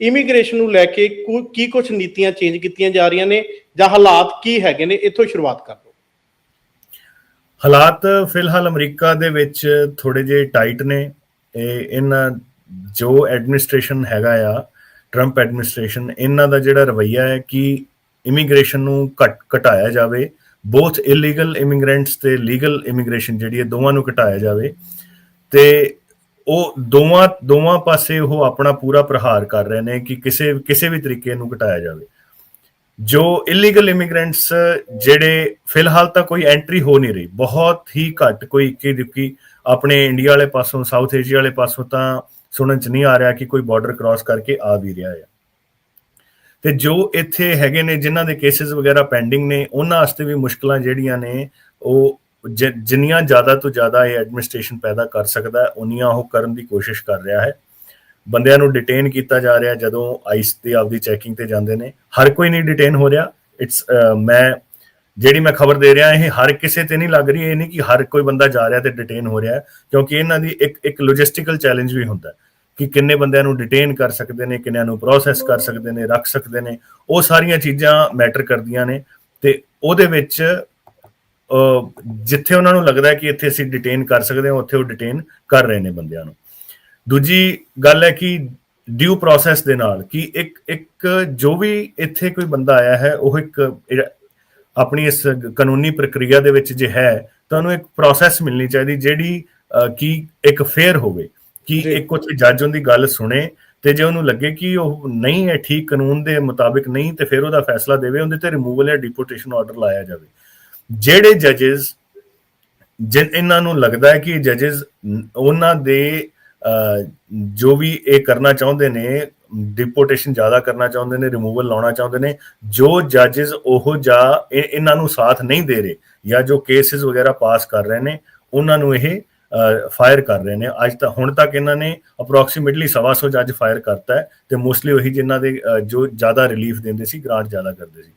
Immigration ਨੂੰ ਲੈ ਕੇ ਕੁ- ਕੀ ਕੁਝ ਨੀਤੀਆਂ ਚੇਂਜ ਕੀਤੀਆਂ ਜਾ ਰਹੀਆਂ ਨੇ ਜਾਂ ਹਾਲਾਤ ਕੀ ਹੈਗੇ ਨੇ, ਇੱਥੋਂ ਸ਼ੁਰੂਆਤ ਕਰ ਲਓ ਹਾਲਾਤ ਫਿਲਹਾਲ ਅਮਰੀਕਾ ਦੇ ਵਿੱਚ ਥੋੜੇ ਜਿਹੇ ਟਾਈਟ ਨੇ। ਇਹ ਇਹਨਾਂ ਜੋ ਐਡਮਿਨਿਸਟ੍ਰੇਸ਼ਨ ਹੈਗਾ ਆ, ਟਰੰਪ ਐਡਮਿਨਿਸਟ੍ਰੇਸ਼ਨ, ਇਹਨਾਂ ਦਾ ਜਿਹੜਾ ਰਵਈਆ ਹੈ ਕਿ ਇਮੀਗ੍ਰੇਸ਼ਨ ਨੂੰ ਘਟ, ਘਟਾਇਆ ਜਾਵੇ। ਬੋਥ ਇਲੀਗਲ ਇਮੀਗ੍ਰੈਂਟਸ ਤੇ ਲੀਗਲ ਇਮੀਗ੍ਰੇਸ਼ਨ ਜਿਹੜੀ ਹੈ, ਦੋਵਾਂ ਨੂੰ ਘਟਾਇਆ ਜਾਵੇ। ਤੇ ਉਹ ਦੋਵਾਂ ਦੋਵਾਂ ਪਾਸੇ ਉਹ ਆਪਣਾ ਪੂਰਾ ਪ੍ਰਹਾਰ ਕਰ ਰਹੇ ਨੇ ਕਿ ਕਿਸੇ ਕਿਸੇ ਵੀ ਤਰੀਕੇ ਨੂੰ ਘਟਾਇਆ ਜਾਵੇ। ਜੋ ਇਲੀਗਲ ਇਮੀਗ੍ਰੈਂਟਸ ਜਿਹੜੇ ਫਿਲਹਾਲ ਤਾਂ ਕੋਈ ਐਂਟਰੀ ਹੋ ਨਹੀਂ ਰਹੀ, ਬਹੁਤ ਹੀ ਘੱਟ ਕੋਈ ਇੱਕੀ ਦੁੱਕੀ ਆਪਣੇ ਇੰਡੀਆ ਵਾਲੇ ਪਾਸੋਂ, ਸਾਊਥ ਏਸ਼ੀਆ ਵਾਲੇ ਪਾਸੋਂ ਤਾਂ ਸੁਣਨ ਚ ਨਹੀਂ ਆ ਰਿਹਾ ਕਿ ਕੋਈ ਬਾਰਡਰ ਕ੍ਰਾਸ ਕਰਕੇ ਆ ਵੀ ਰਿਹਾ ਹੈ ਤੇ ਜੋ ਇੱਥੇ ਹੈਗੇ ਨੇ, ਜਿਨ੍ਹਾਂ ਦੇ ਕੇਸਿਸ ਵਗੈਰਾ ਪੈਂਡਿੰਗ ਨੇ, ਉਹਨਾਂ ਵਾਸਤੇ ਵੀ ਮੁਸ਼ਕਲਾਂ ਜਿਹੜੀਆਂ ਨੇ, ਉਹ ਜਿੰਨੀਆਂ ਜ਼ਿਆਦਾ ਤੋਂ ਜ਼ਿਆਦਾ ਇਹ ਐਡਮਿਨਿਸਟ੍ਰੇਸ਼ਨ ਪੈਦਾ ਕਰ ਸਕਦਾ ਉਨੀਆਂ ਉਹ ਕਰਨ ਦੀ ਕੋਸ਼ਿਸ਼ ਕਰ ਰਿਹਾ ਹੈ। ਬੰਦਿਆਂ ਨੂੰ ਡਿਟੇਨ ਕੀਤਾ ਜਾ ਰਿਹਾ ਜਦੋਂ ਆਈਸ ਦੀ ਆਪਦੀ ਚੈਕਿੰਗ ਤੇ ਜਾਂਦੇ ਨੇ। ਹਰ ਕੋਈ ਨਹੀਂ ਡਿਟੇਨ ਹੋ ਰਿਹਾ। ਇਟਸ ਮੈਂ, ਜਿਹੜੀ ਮੈਂ ਖਬਰ ਦੇ ਰਿਹਾ, ਇਹ ਹਰ ਕਿਸੇ ਤੇ ਨਹੀਂ ਲੱਗ ਰਹੀ, ਇਹ ਨਹੀਂ ਕਿ ਹਰ ਕੋਈ ਬੰਦਾ ਜਾ ਰਿਹਾ ਤੇ ਡਿਟੇਨ ਹੋ ਰਿਹਾ ਕਿਉਂਕਿ ਇਹਨਾਂ ਦੀ ਇੱਕ ਇੱਕ ਲੌਜਿਸਟੀਕਲ ਚੈਲੰਜ ਵੀ ਹੁੰਦਾ ਕਿ ਕਿੰਨੇ ਬੰਦਿਆਂ ਨੂੰ ਡਿਟੇਨ ਕਰ ਸਕਦੇ ਨੇ, ਕਿੰਨਿਆਂ ਨੂੰ ਪ੍ਰੋਸੈਸ ਕਰ ਸਕਦੇ ਨੇ, ਰੱਖ ਸਕਦੇ ਨੇ। ਉਹ ਸਾਰੀਆਂ ਚੀਜ਼ਾਂ ਮੈਟਰ ਕਰਦੀਆਂ ਨੇ ਤੇ ਉਹਦੇ ਵਿੱਚ ਜਿੱਥੇ ਉਹਨਾਂ ਨੂੰ ਲੱਗਦਾ ਕਿ ਇੱਥੇ ਅਸੀਂ ਡਿਟੇਨ ਕਰ ਸਕਦੇ ਹਾਂ ਉੱਥੇ ਉਹ ਡਿਟੇਨ ਕਰ ਰਹੇ ਨੇ ਬੰਦਿਆਂ ਨੂੰ ਦੂਜੀ ਗੱਲ ਹੈ ਕਿ ਡਿਊ ਪ੍ਰੋਸੈਸ ਦੇ ਨਾਲ ਕਿ ਇੱਕ ਇੱਕ ਜੋ ਵੀ ਇੱਥੇ ਕੋਈ ਬੰਦਾ ਆਇਆ ਹੈ ਉਹ ਇੱਕ ਆਪਣੀ ਇਸ ਕਾਨੂੰਨੀ ਪ੍ਰਕਿਰਿਆ ਦੇ ਵਿੱਚ ਜੇ ਹੈ ਤਾਂ ਉਹਨੂੰ ਇੱਕ ਪ੍ਰੋਸੈਸ ਮਿਲਣੀ ਚਾਹੀਦੀ ਜਿਹੜੀ ਕਿ ਇੱਕ ਫੇਅਰ ਹੋਵੇ ਕਿ। ਇੱਕ ਉੱਥੇ ਜੱਜ ਉਹਦੀ ਗੱਲ ਸੁਣੇ ਤੇ ਜੇ ਉਹਨੂੰ ਲੱਗੇ ਕਿ ਉਹ ਨਹੀਂ ਹੈ ਠੀਕ ਕਾਨੂੰਨ ਦੇ ਮੁਤਾਬਿਕ ਨਹੀਂ ਤੇ ਫਿਰ ਉਹਦਾ ਫੈਸਲਾ ਦੇਵੇ ਉਹਦੇ ਤੇ ਰਿਮੂਵਲ ਜਾਂ ਡਿਪੋਰਟੇਸ਼ਨ ਆਰਡਰ ਲਾਇਆ ਜਾਵੇ ਜਿਹੜੇ ਜੱਜਸ ਜਿਨ ਇਹਨਾਂ ਨੂੰ ਲੱਗਦਾ ਹੈ ਕਿ ਜੱਜਸ ਉਹਨਾਂ ਦੇ ਜੋ ਵੀ ਇਹ ਕਰਨਾ ਚਾਹੁੰਦੇ ਨੇ ਡਿਪੋਰਟੇਸ਼ਨ ਜ਼ਿਆਦਾ ਕਰਨਾ ਚਾਹੁੰਦੇ ਨੇ ਰਿਮੂਵਲ ਲਾਉਣਾ ਚਾਹੁੰਦੇ ਨੇ, ਜੋ ਜੱਜਸ ਉਹ ਜਾਂ ਇਹਨਾਂ ਨੂੰ ਸਾਥ ਨਹੀਂ ਦੇ ਰਹੇ ਜਾਂ ਜੋ ਕੇਸਿਸ ਵਗੈਰਾ ਪਾਸ ਕਰ ਰਹੇ ਨੇ, ਉਹਨਾਂ ਨੂੰ ਇਹ ਫਾਇਰ ਕਰ ਰਹੇ ਨੇ। ਅੱਜ ਤਾਂ ਹੁਣ ਤੱਕ ਇਹਨਾਂ ਨੇ ਅਪਰੋਕਸੀਮੇਟਲੀ 125 ਜੱਜ ਫਾਇਰ ਕਰਤਾ ਹੈ ਤੇ ਮੋਸਟਲੀ ਉਹੀ ਜਿਨ੍ਹਾਂ ਦੇ ਜੋ ਜ਼ਿਆਦਾ ਰਿਲੀਫ ਦਿੰਦੇ ਸੀ ਗ੍ਰਾਂਟ ਜ਼ਿਆਦਾ ਕਰਦੇ ਸੀ।